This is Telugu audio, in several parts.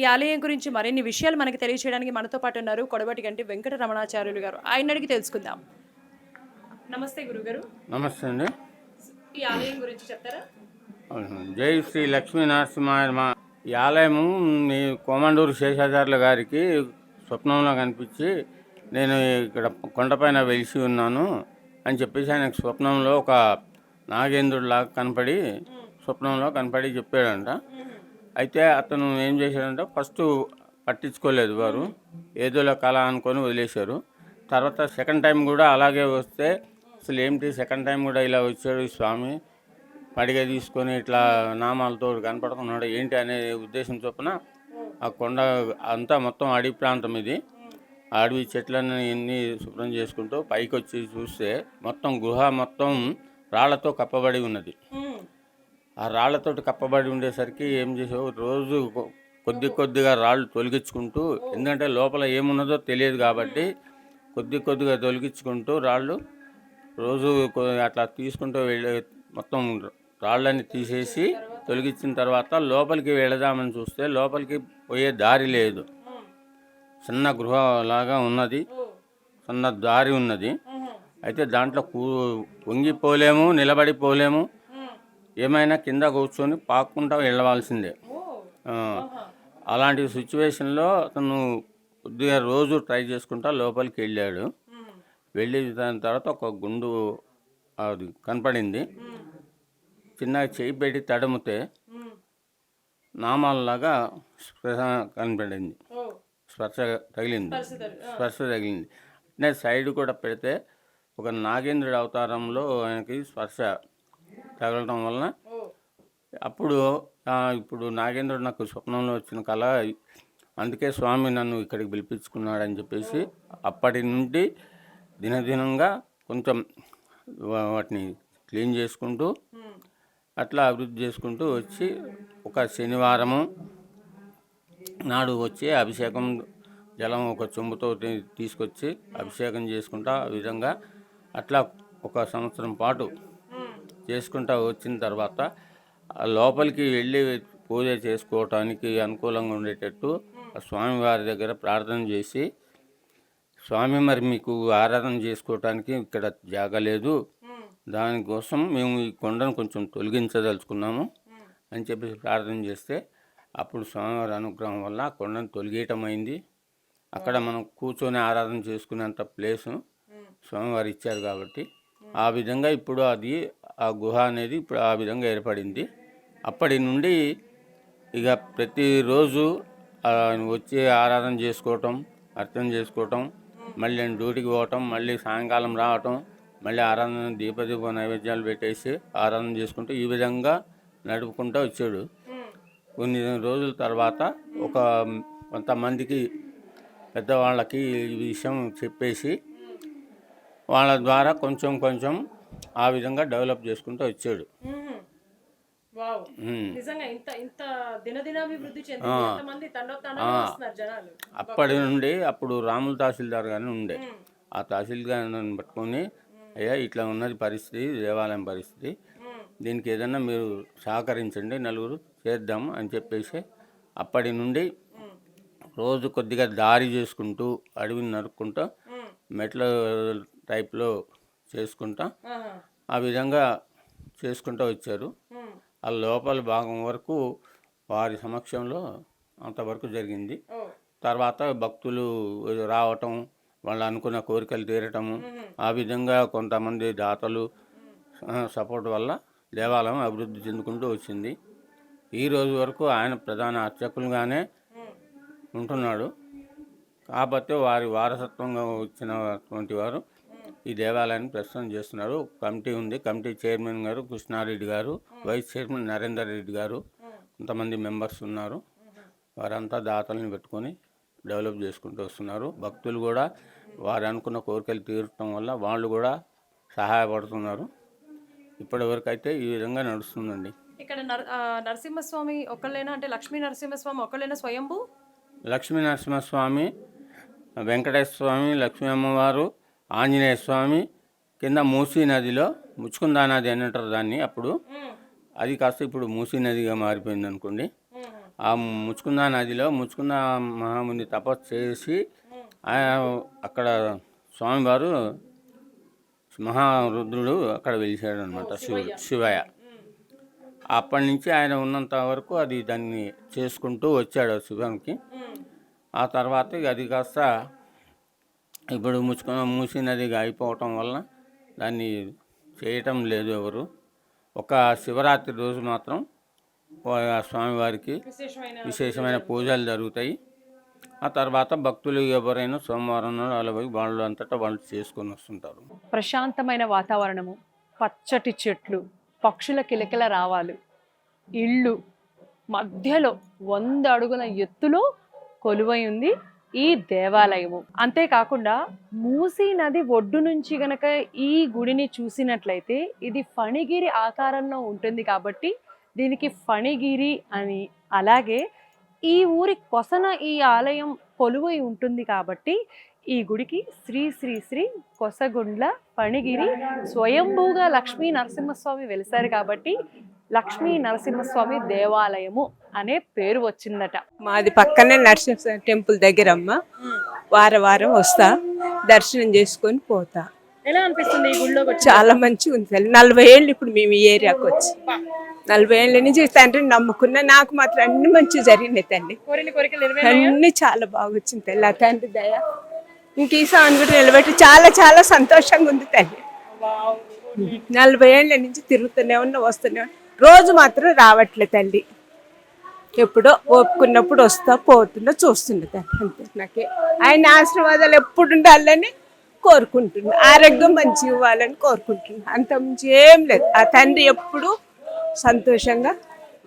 ఈ ఆలయం గురించి మరిన్ని విషయాలు మనకి తెలియచేయడానికి మనతో పాటు ఉన్నారు కొడబటి గంటి వెంకట రమణాచార్యులు గారు. ఆయన అడిగి తెలుసుకుందాం. నమస్తే గురుగారు. నమస్తే అండి. ఈ ఆలయం గురించి చెప్తారా? జై శ్రీ లక్ష్మీ నరసింహాయమ ఈ ఆలయము మీ కోమండూరు శేషాచార్యుల గారికి స్వప్నంలో కనిపించి నేను ఇక్కడ కొండపైన వెలిసి ఉన్నాను అని చెప్పేసి ఆయనకు స్వప్నంలో ఒక నాగేంద్రుడిలాగా కనపడి స్వప్నంలో కనపడి చెప్పాడంట. అయితే అతను ఏం చేశాడంటే ఫస్ట్ పట్టించుకోలేదు వారు. ఏదోలో కళ అనుకొని వదిలేశారు. తర్వాత సెకండ్ టైం కూడా అలాగే వస్తే అసలు ఏమిటి సెకండ్ టైం కూడా ఇలా వచ్చాడు స్వామి? పడిగ తీసుకొని ఇట్లా నామాలతో కనపడుతున్నాడు. ఏంటి అనే ఉద్దేశం చొప్పున ఆ కొండ అంతా మొత్తం అడవి ప్రాంతం ఇది. అడవి చెట్లన్నీ ఎన్ని శుభ్రం చేసుకుంటూ పైకి వచ్చి చూస్తే మొత్తం గుహ మొత్తం రాళ్ళతో కప్పబడి ఉన్నది. ఆ రాళ్ళతో కప్పబడి ఉండేసరికి ఏం చేసావు? రోజు కొ- కొద్ది కొద్దిగా రాళ్ళు తొలగించుకుంటూ ఎందుకంటే లోపల ఏమున్నదో తెలియదు కాబట్టి కొద్ది కొద్దిగా తొలగించుకుంటూ రాళ్ళు రోజు అట్లా తీసుకుంటూ వెళ్ళే మొత్తం రాళ్ళని తీసేసి తొలగించిన తర్వాత లోపలికి వెళదామని చూస్తే లోపలికి పోయే దారి లేదు. చిన్న గృహ లాగా ఉన్నది. చిన్న దారి ఉన్నది. అయితే దాంట్లో కూ వంగిపోలేము నిలబడిపోలేము. ఏమైనా కింద కూర్చొని పాక్కుంటా వెళ్ళవలసిందే. అలాంటి సిచ్యువేషన్లో అతను కొద్దిగా రోజు ట్రై చేసుకుంటా లోపలికి వెళ్ళాడు. వెళ్ళి దాని తర్వాత ఒక గుండు అది కనపడింది. చిన్నగా చేయి పెట్టి తడుముతే నామాలలాగా స్పర్శ కనపడింది. స్పర్శ తగిలింది. స్పర్శ తగిలింది. నేను సైడ్ కూడా పెడితే ఒక నాగేంద్రుడి అవతారంలో ఆయనకి స్పర్శ తగలటం వలన అప్పుడు ఇప్పుడు నాగేంద్రుడు నాకు స్వప్నంలో వచ్చిన కళ అందుకే స్వామి నన్ను ఇక్కడికి పిలిపించుకున్నాడని చెప్పేసి అప్పటి నుండి దినదినంగా కొంచెం వాటిని క్లీన్ చేసుకుంటూ అట్లా అభివృద్ధి చేసుకుంటూ వచ్చి ఒక శనివారము నాడు వచ్చి అభిషేకం జలం ఒక చెంబుతో తీసుకొచ్చి అభిషేకం చేసుకుంటా ఆ విధంగా అట్లా ఒక సంవత్సరం పాటు చేసుకుంటా వచ్చిన తర్వాత లోపలికి వెళ్ళి పూజ చేసుకోవటానికి అనుకూలంగా ఉండేటట్టు ఆ స్వామివారి దగ్గర ప్రార్థన చేసి స్వామి మరి మీకు ఆరాధన చేసుకోవటానికి ఇక్కడ జాగలేదు దానికోసం మేము ఈ కొండను కొంచెం తొలగించదలుచుకున్నాము అని చెప్పేసి ప్రార్థన చేస్తే అప్పుడు స్వామివారి అనుగ్రహం వల్ల ఆ కొండను తొలగేయటం అయింది. అక్కడ మనం కూర్చొని ఆరాధన చేసుకునేంత ప్లేసు స్వామివారు ఇచ్చారు కాబట్టి ఆ విధంగా ఇప్పుడు అది ఆ గుహ అనేది ఇప్పుడు ఆ విధంగా ఏర్పడింది. అప్పటి నుండి ఇక ప్రతిరోజు ఆయన వచ్చి ఆరాధన చేసుకోవటం అర్థం చేసుకోవటం మళ్ళీ నేను డ్యూటీకి పోవటం మళ్ళీ సాయంకాలం రావటం మళ్ళీ ఆరాధన దీపదీప నైవేద్యాలు పెట్టేసి ఆరాధన చేసుకుంటూ ఈ విధంగా నడుపుకుంటూ వచ్చాడు. కొన్ని రోజుల తర్వాత ఒక కొంతమందికి పెద్దవాళ్ళకి ఈ విషయం చెప్పేసి వాళ్ళ ద్వారా కొంచెం కొంచెం ఆ విధంగా డెవలప్ చేసుకుంటూ వచ్చాడు. అప్పటి నుండి అప్పుడు రాముల తహసీల్దార్ గారిని ఉండే ఆ తహసీల్దార్ గారిని పట్టుకొని అయ్యా ఇట్లా ఉన్నది పరిస్థితి దేవాలయం పరిస్థితి. దీనికి ఏదన్నా మీరు సహకరించండి నలుగురు చేద్దాం అని చెప్పేసి అప్పటి నుండి రోజు కొద్దిగా దారి చేసుకుంటూ అడవిని నరుక్కుంటూ మెట్ల టైప్లో చేసుకుంటా. ఆ. విధంగా చేసుకుంటూ వచ్చారు. ఆ లోపల భాగం వరకు వారి సమక్షంలో అంతవరకు జరిగింది. తర్వాత భక్తులు రావటం వాళ్ళు అనుకున్న కోరికలు తీరటము ఆ విధంగా కొంతమంది దాతలు సపోర్ట్ వల్ల దేవాలయం అభివృద్ధి చెందుకుంటూ వచ్చింది. ఈ రోజు వరకు ఆయన ప్రధాన అర్చకులుగానే ఉంటున్నాడు. కాకపోతే వారి వారసత్వంగా వచ్చినటువంటి వారు ఈ దేవాలయాన్ని ప్రస్తుతం చేస్తున్నారు. కమిటీ ఉంది. కమిటీ చైర్మన్ గారు కృష్ణారెడ్డి గారు వైస్ చైర్మన్ నరేందర్ రెడ్డి గారు కొంతమంది మెంబర్స్ ఉన్నారు. వారంతా దాతల్ని పెట్టుకొని డెవలప్ చేసుకుంటూ వస్తున్నారు. భక్తులు కూడా వారు అనుకున్న కోరికలు తీరటం వల్ల వాళ్ళు కూడా సహాయపడుతున్నారు. ఇప్పటి వరకు అయితే ఈ విధంగా నడుస్తుందండి. ఇక్కడ నర నరసింహస్వామి ఒక్కళ్ళైనా అంటే లక్ష్మీ నరసింహస్వామి ఒక్కళ్ళైనా స్వయంభూ? లక్ష్మీ నరసింహస్వామి వెంకటేశ్వర స్వామి లక్ష్మీ అమ్మవారు ఆంజనేయ స్వామి కింద మూసీ నదిలో ముచ్చుకుందా నది అని అంటారు దాన్ని అప్పుడు. అది కాస్త ఇప్పుడు మూసీ నదిగా మారిపోయింది అనుకోండి. ఆ ముచ్చుకుంద నదిలో ముచ్చుకుంద మహాముని తపస్సు చేసి ఆయన అక్కడ స్వామివారు మహారుద్రుడు అక్కడ వెలిసాడు అనమాట శివుడు శివయ్య. అప్పటి నుంచి ఆయన ఉన్నంత వరకు అది దాన్ని చేసుకుంటూ వచ్చాడు శివానికి. ఆ తర్వాత అది కాస్త ఇప్పుడు ముచ్చుకు మూసి నదిగా అయిపోవటం వలన దాన్ని చేయటం లేదు ఎవరు. ఒక శివరాత్రి రోజు మాత్రం స్వామివారికి విశేషమైన పూజలు జరుగుతాయి. ఆ తర్వాత భక్తులు ఎవరైనా సోమవారం అలా పోయి వాళ్ళు అంతటా వాళ్ళు చేసుకొని వస్తుంటారు. ప్రశాంతమైన వాతావరణము పచ్చటి చెట్లు పక్షుల కిలకిల రావాలు ఇళ్ళు మధ్యలో వంద అడుగుల ఎత్తులో కొలువై ఉంది. ఈ దేవాలయము. అంతేకాకుండా మూసీ నది ఒడ్డు నుంచి గనక ఈ గుడిని చూసినట్లయితే ఇది ఫణిగిరి ఆకారంలో ఉంటుంది కాబట్టి దీనికి ఫణిగిరి అని అలాగే ఈ ఊరి కొసన ఈ ఆలయం కొలువై ఉంటుంది కాబట్టి ఈ గుడికి శ్రీ శ్రీ శ్రీ కొసగుండ్ల పణిగిరి స్వయంభూగా లక్ష్మీ నరసింహస్వామి వెలిసారు కాబట్టి లక్ష్మీ నరసింహస్వామి దేవాలయము అనే పేరు వచ్చిందట. మాది పక్కనే నరసింహ టెంపుల్ దగ్గర అమ్మ వారం వారం వస్తా దర్శనం చేసుకొని పోతా. ఎలా అనిపిస్తుంది ఈ గుడిలో చాలా మంచిగా ఉంది తల్లి. నలభై ఏళ్ళు ఇప్పుడు మేము ఈ ఏరియాకి వచ్చి. నలభై ఏళ్ళ నుంచి తండ్రిని నమ్ముకున్నా నాకు మాత్రం అన్ని మంచిగా జరిగినాయి కోరికలు అన్ని చాలా బాగా వచ్చింది తల్లి. ఆ తండ్రి దయ. ఇంక ఈ సాన్ కూడా నిలబెట్టి చాలా చాలా సంతోషంగా ఉంది తల్లి. నలభై ఏళ్ళ నుంచి తిరుగుతూనే ఉన్నా వస్తూనే ఉన్నా. రోజు మాత్రం రావట్లే తల్లి. ఎప్పుడో ఒప్పుకున్నప్పుడు వస్తా పోతుండో చూస్తుండే తల్లి. అంతే. నాకే. ఆయన ఆశీర్వాదాలు ఎప్పుడు ఉండాలని కోరుకుంటున్నా. ఆరోగ్యం మంచి ఇవ్వాలని కోరుకుంటున్నా. అంత మంచి ఏం లేదు. ఆ తండ్రి ఎప్పుడు సంతోషంగా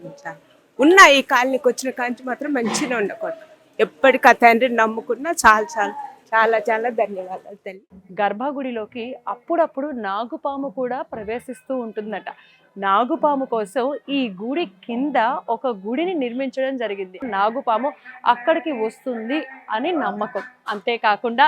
ఉంటాను ఉన్న ఈ కాలనీకి వచ్చిన కాంచి మాత్రం మంచిగా ఉండకూడదు. ఎప్పటికీ ఆ తండ్రిని నమ్ముకున్నా చాలా చాలా. చాలా చాలా ధన్యవాదాలు తల్లి. గర్భగుడిలోకి అప్పుడప్పుడు నాగుపాము కూడా ప్రవేశిస్తూ ఉంటుందట. నాగుపాము కోసం ఈ గుడి కింద ఒక గుడిని నిర్మించడం జరిగింది. నాగుపాము అక్కడికి వస్తుంది అని నమ్మకం. అంతేకాకుండా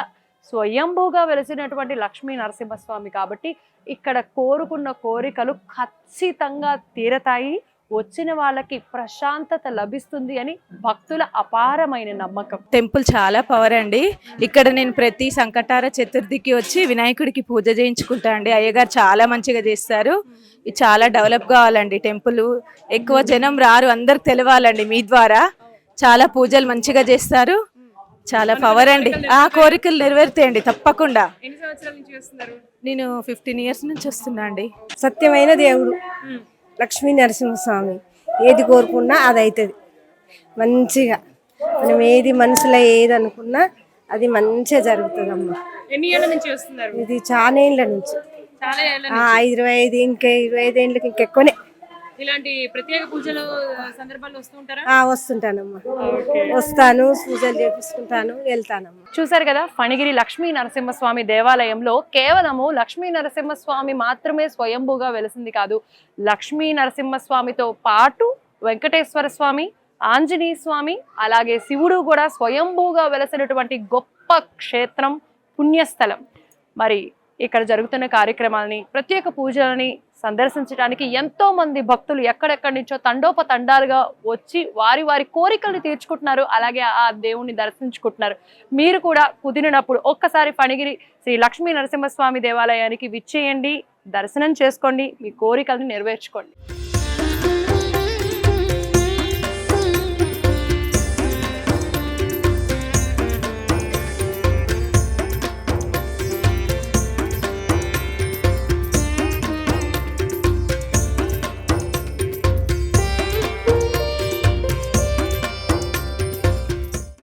స్వయంభూగా వెలిసినటువంటి లక్ష్మీ నరసింహస్వామి కాబట్టి ఇక్కడ కోరుకున్న కోరికలు ఖచ్చితంగా తీరతాయి. వచ్చిన వాళ్ళకి ప్రశాంతత లభిస్తుంది అని భక్తుల అపారమైన నమ్మకం. టెంపుల్ చాలా పవర్ అండి. ఇక్కడ నేను ప్రతి సంకటార చతుర్థికి వచ్చి వినాయకుడికి పూజ చేయించుకుంటా అండి. అయ్యగారు చాలా మంచిగా చేస్తారు. ఇది చాలా డెవలప్ కావాలండి టెంపుల్. ఎక్కువ జనం రారు అందరికి తెలవాలండి మీ ద్వారా. చాలా పూజలు మంచిగా చేస్తారు. చాలా పవర్ అండి. ఆ కోరికలు నెరవేరుతాయండి తప్పకుండా. నేను ఫిఫ్టీన్ ఇయర్స్ నుంచి వస్తున్నా అండి. సత్యమైన దేవుడు. లక్ష్మీ నరసింహస్వామి. ఏది కోరుకున్నా అది అవుతుంది మంచిగా. మనం ఏది మనసులో ఏది అనుకున్నా అది మంచిగా జరుగుతుందమ్మా. ఎన్ని ఏళ్ళ నుంచి వస్తున్నారు? ఇది చాలా ఏళ్ళ నుంచి. ఇరవై ఐదు ఇంకా ఇరవై ఐదు ఏళ్ళకి ఇంకెక్కువనే. ఇలాంటి ప్రత్యేక పూజలు సందర్భాల్లో వస్తూ ఉంటారా? ఆ, వస్తుంటానమ్మా. వస్తాను పూజలు చేపించుకుంటాను వెళ్తానమ్మా. చూసారు కదా ఫణిగిరి లక్ష్మీ నరసింహస్వామి దేవాలయంలో కేవలము లక్ష్మీ నరసింహస్వామి మాత్రమే స్వయంభూగా వెలిసింది కాదు. లక్ష్మీ నరసింహస్వామితో పాటు వెంకటేశ్వర స్వామి ఆంజనేయ స్వామి అలాగే శివుడు కూడా స్వయంభూగా వెలసినటువంటి గొప్ప క్షేత్రం పుణ్యస్థలం. మరి ఇక్కడ జరుగుతున్న కార్యక్రమాలని ప్రత్యేక పూజలని సందర్శించడానికి ఎంతో మంది భక్తులు ఎక్కడెక్కడి నుంచో తండోపతండాలుగా వచ్చి వారి వారి కోరికలను తీర్చుకుంటున్నారు. అలాగే ఆ దేవుణ్ణి దర్శించుకుంటున్నారు. మీరు కూడా కుదిరినప్పుడు ఒక్కసారి పనిగిరి శ్రీ లక్ష్మీ నరసింహస్వామి దేవాలయానికి విచ్చేయండి. దర్శనం చేసుకోండి. మీ కోరికలను నెరవేర్చుకోండి.